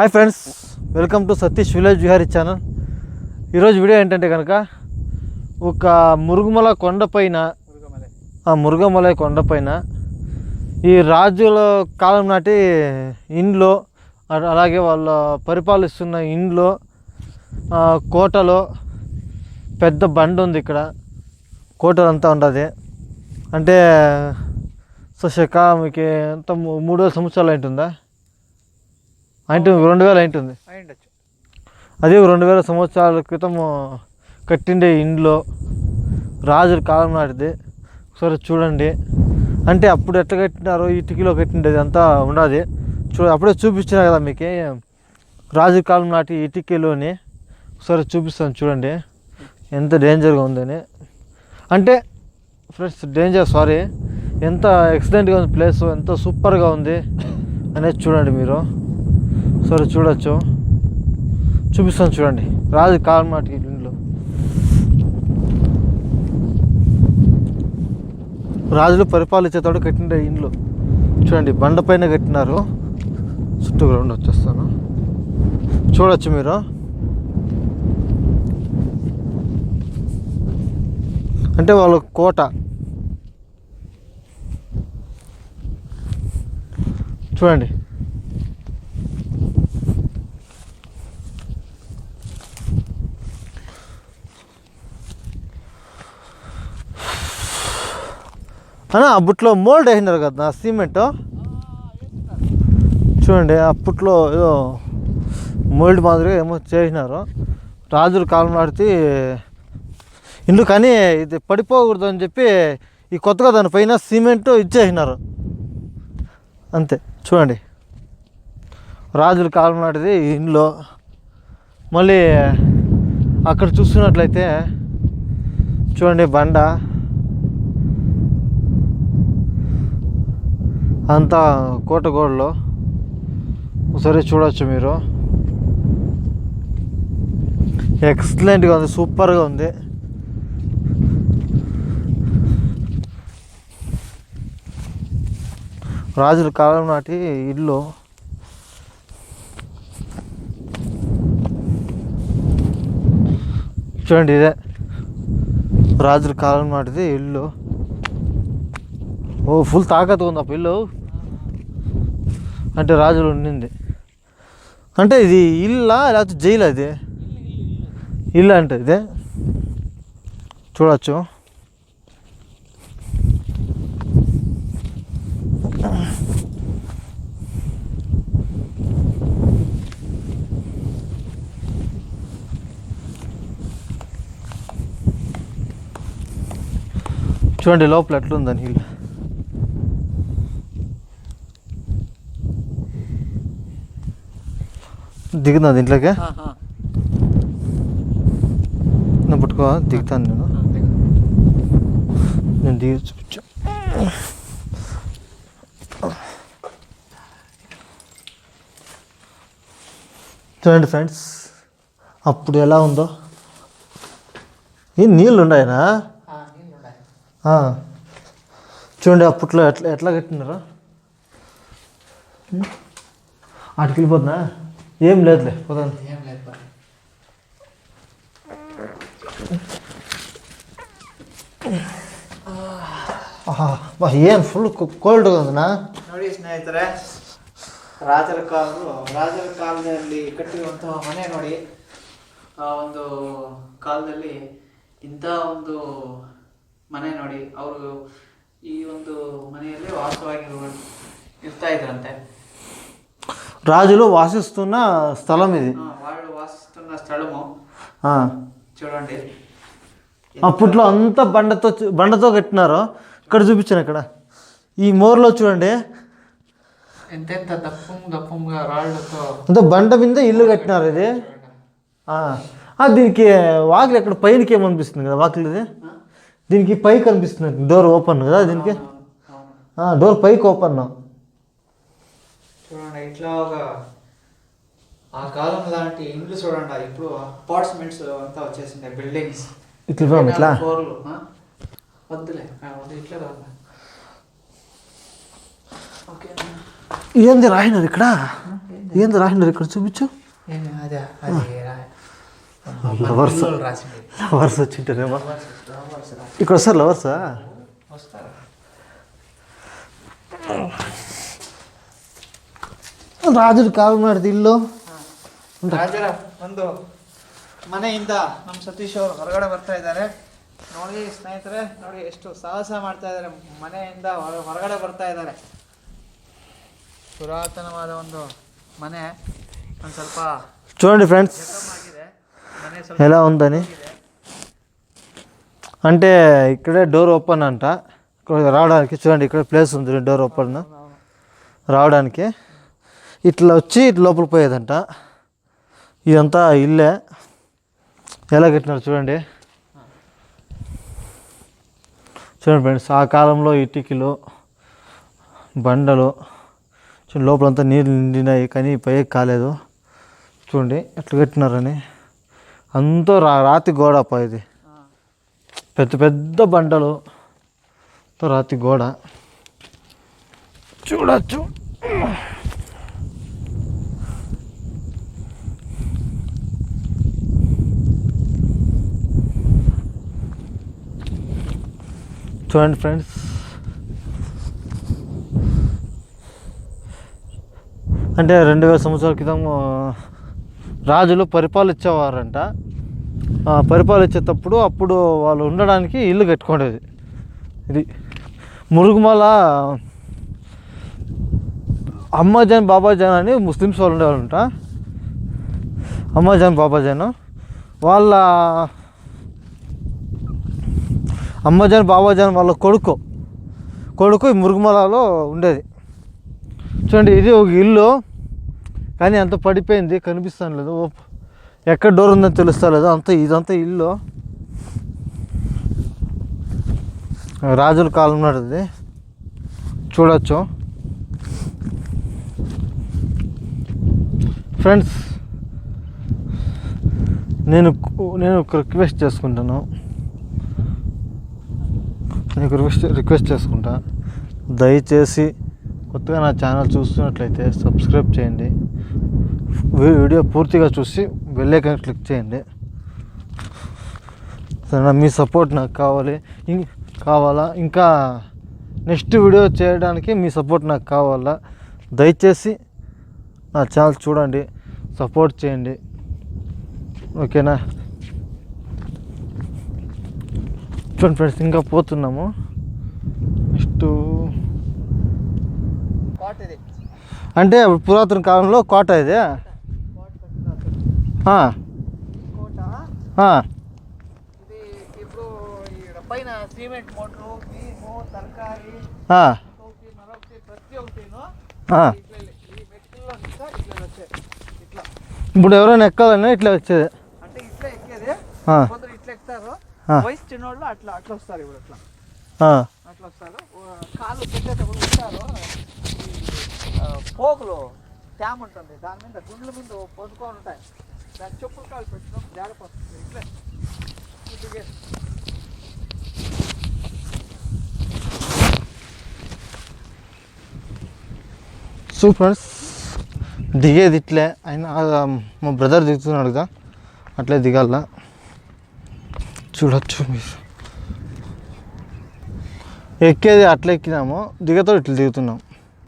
Hi friends welcome to Satish village Vihari channel ఈరోజు video ఏంటంటే కనుక ఒక మురుగుమల కొండపైన ఆ మురుగమలై కొండపైన ఈ రాజుల కాలం నాటి ఇండ్లో అ- అలాగే వాళ్ళ పరిపాలిస్తున్న ఇండ్లో కోటలో పెద్ద బండి ఉంది ఇక్కడ. కోటలంతా ఉండదు. అంటే సో శకామికి అంత మూ- మూడు వేల సంవత్సరాలు అయింటుందా రెండు వేలు అయింటుంది. అయ్యుండొచ్చు అదే రెండు వేల సంవత్సరాల క్రితం కట్టిండే ఇండ్లో రాజుల కాలం నాటిది. ఒకసారి చూడండి. అంటే అప్పుడు ఎట్లా కట్టినారో ఇటుకలో కట్టిండేది అంతా ఉండదు. చూ అప్పుడే చూపించినా కదా మీకు. రాజుల కాలం నాటి ఇటుకలోని ఒకసారి చూపిస్తాను చూడండి. ఎంత డేంజర్గా ఉందని. అంటే ఫ్రెండ్స్ డేంజర్ సారీ. ఎంత ఎక్సలెంట్గా ఉంది ప్లేస్ ఎంత సూపర్గా ఉంది అనేది చూడండి మీరు. సరే చూడొచ్చు. చూపిస్తాను చూడండి. రాజు కాలం మాటకి ఇంట్లో. రాజులు పరిపాలించేతాడు కట్టిన ఇండ్లు. చూడండి బండపైన కట్టినారు. చుట్టూ గ్రౌండ్ వచ్చేస్తాను. చూడొచ్చు మీరు. అంటే వాళ్ళ కోట. చూడండి. అన్న అప్పట్లో మోల్డ్ వేసినారు కదా సిమెంట్? చూడండి అప్పట్లో ఏదో మోల్డ్ మాదిరిగా ఏమో చేసినారు. రాజుల కాలం నాటితే ఇల్లు కానీ ఇది పడిపోకూడదు అని చెప్పి ఈ కొత్తగా దానిపైన సిమెంట్ ఇచ్చేసినారు. అంతే చూడండి. రాజుల కాలం నాటిది ఇంట్లో మళ్ళీ అక్కడ చూస్తున్నట్లయితే చూడండి బండ. అంతా కోటగోడలో. ఒకసారి చూడవచ్చు మీరు. ఎక్సలెంట్గా ఉంది సూపర్గా ఉంది. రాజుల కాలం నాటి ఇల్లు. చూడండి ఇదే. రాజుల కాలం నాటిది ఇల్లు. ఓ ఫుల్ తాకత్తు ఉంది ఆ పిల్లు. అంటే రాజులు ఉండింది. అంటే ఇది ఇల్లా లేకపోతే జైలు అది ఇల్లు అంటే ఇదే. చూడచ్చు. చూడండి లోపల ఎట్లుందని ఇల్లు దిగుతుంది ఇంట్లోకి నేను పట్టుకో దిగుతాను నేను. నేను దిగి చూపించా. చూడండి ఫ్రెండ్స్ అప్పుడు ఎలా ఉందో. ఈ నీళ్ళు ఉన్నాయనా. చూడండి అప్పట్లో ఎట్లా ఎట్లా కట్టినారా. అటుకి వెళ్ళిపోతున్నా ఏం లేదులే పోదాం ఏం లేదు బా ಬಾ, ಏನು ಫುಲ್ ಕೋಲ್ಡ್ ಅದನ್ನ ನೋಡಿ ಸ್ನೇಹಿತರೆ, ರಾಜರ ಕಾಲರು ರಾಜರ ಕಾಲದಲ್ಲಿ ಕಟ್ಟಿರುವಂತಹ ಮನೆ ನೋಡಿ. ಆ ಒಂದು ಕಾಲದಲ್ಲಿ ಇಂಥ ಒಂದು ಮನೆ ನೋಡಿ. ಅವರು ಈ ಒಂದು ಮನೆಯಲ್ಲಿ ವಾಸವಾಗಿ ಇರ್ತಾ ಇದ್ರಂತೆ. రాజులు వాసిస్తున్న స్థలం ఇది. వాళ్ళు వాసిస్తున్న స్థలము. చూడండి. అప్పట్లో అంతా బండతో బండతో కట్టినారు? ఇక్కడ చూపించాను ఇక్కడ ఈ మోర్లో చూడండి. ఎంతెంత దప్పం దప్పంగా రాళ్ళతో అంతా బండ మీద ఇల్లు కట్టినారు ఇది. దీనికి వాకిలి ఎక్కడ పైనకి ఏమనిపిస్తుంది కదా వాకిలి ఇది? దీనికి పైకి కనిపిస్తుంది డోర్ ఓపెన్ కదా దీనికి? డోర్ పైకి ఓపెన్. చూడండి ఇట్లా ఒక ఆ కాలం లాంటి ఇండ్లు చూడండి ఇప్పుడు అపార్ట్మెంట్స్ అంతా వచ్చేసింది బిల్డింగ్స్ ఇట్లా ఇట్లా? ఫ్లోర్లు? వద్దులే వద్దు ఇట్లా కాదు. ఓకే ఏంది రాయినది ఇక్కడ? ఏంది? రాసిండారు ఇక్కడ? చూపించు. లవర్స్ లవర్స్ వచ్చింటారేమో ఇక్కడ వస్తారు లవర్సా వస్తారు? ರಾಜರ ಕಾಲ್ ಮಾಡಿದ ಇಲ್ಲೋ ರಾಜರ ಒಂದು ಮನೆಯಿಂದ ನಮ್ಮ ಸತೀಶ್ ಅವರು ಹೊರಗಡೆ ಬರ್ತಾ ಇದ್ದಾರೆ ನೋಡಿ ಸ್ನೇಹಿತರೆ ನೋಡಿ ಎಷ್ಟು ಸಾಹಸ ಮಾಡ್ತಾ ಇದ್ದಾರೆ ಮನೆಯಿಂದ ಹೊರ- ಹೊರಗಡೆ ಬರ್ತಾ ಇದ್ದಾರೆ ಪುರಾತನವಾದ ಒಂದು ಮನೆ ಒಂದು ಸ್ವಲ್ಪ చూడండి ఫ్రెండ్స్ ಆಗಿದೆ ಮನೆ ಸ್ವಲ್ಪ ఎలా ఉందని అంటే ఇక్కడే డోర్ ఓపెన్ అంట ఇక్కడ రావడానికి చూడండి ఇక్కడ ప్లేస్ ఉంది డోర్ ఓపెన్ రావడానికి ఇట్లా వచ్చి ఇటు లోపల పోయేదంట. ఇదంతా ఇల్లే. ఎలా కట్టినారు చూడండి. చూడండి ఫ్రెండ్స్ ఆ కాలంలో ఇటుకలు బండలు చూడండి లోపలంతా నీళ్ళు నిండినాయి కానీ పైకి కాలేదు. చూడండి ఎట్లా కట్టినారని. అంతా రా రాతి గోడ పోయేది ఇది. పెద్ద పెద్ద బండలు. రాతి గోడ. చూడచ్చు. చూడండి ఫ్రెండ్స్. అంటే రెండు వేల సంవత్సరాల క్రితం రాజులు పరిపాలించేవారంట. పరిపాలించేటప్పుడు అప్పుడు వాళ్ళు ఉండడానికి ఇల్లు కట్టుకునేది. ఇది మురుగుమల అమ్మాజాన్ బాబాజాన్ అని ముస్లిమ్స్ వాళ్ళు ఉండేవాళ్ళంట. అమ్మాజాన్ బాబాజాన్. వాళ్ళ అమ్మజాన్ బాబాజాన్ వాళ్ళ కొడుకు. కొడుకు ఈ మురుగుమలలో ఉండేది. చూడండి ఇది ఒక ఇల్లు. కానీ అంత పడిపోయింది కనిపిస్తాను లేదు. ఓ- ఎక్కడ డోర్ ఉందని తెలుస్తా లేదు. అంత ఇదంతా ఇల్లు. రాజుల కాలం నాటిది చూడొచ్చు. ఫ్రెండ్స్ నేను నేను ఒక రిక్వెస్ట్ చేసుకుంటాను. నేను రిక్వెస్ట్ రిక్వెస్ట్ చేసుకుంటా. దయచేసి కొత్తగా నా ఛానల్ చూస్తున్నట్లయితే సబ్స్క్రైబ్ చేయండి. వీడియో పూర్తిగా చూసి బెల్లైకాన్ క్లిక్ చేయండి. సరేనా? మీ సపోర్ట్ నాకు కావాలి. ఇం- కావాలా? ఇంకా నెక్స్ట్ వీడియో చేయడానికి మీ సపోర్ట్ నాకు కావాలా? దయచేసి నా ఛానల్ చూడండి. సపోర్ట్ చేయండి. ఓకేనా? చూడండి ఫ్రెండ్స్ ఇంకా పోతున్నాము. నెక్స్ట్ కోట ఇది. అంటే అప్పుడు పురాతన కాలంలో కోట ఇది? ఇప్పుడు ఇప్పుడు ఎవరైనా ఎక్కాలన్నా ఇట్లా వచ్చేది. అంటే ఇట్లా ఎక్కేది. ఇట్లా ఎక్కుతారు. వయసు చిన్నోళ్ళు అట్లా అట్లా వస్తారు ఇప్పుడు అట్లా. అట్లా వస్తారు. కాలు పెట్టేటప్పుడు ఉంటారు. పోగులు ట్యామ్ ఉంటుంది. దాని మీద గుండ్ల మీద పొందుకొని ఉంటాయి. దాని చెప్పులు కాలు పెట్టినప్పుడు జారిపోతుంది ఇట్లా. ఇదిగే. సో ఫ్రెండ్స్ దిగేది ఇట్లే. ఆయన ఆ, మా బ్రదర్ దిగుతున్నాడు కదా అట్లే దిగాల. చూడొచ్చు మీరు. ఎక్కేది అట్లా ఎక్కినాము దిగతో ఇట్లా దిగుతున్నాం.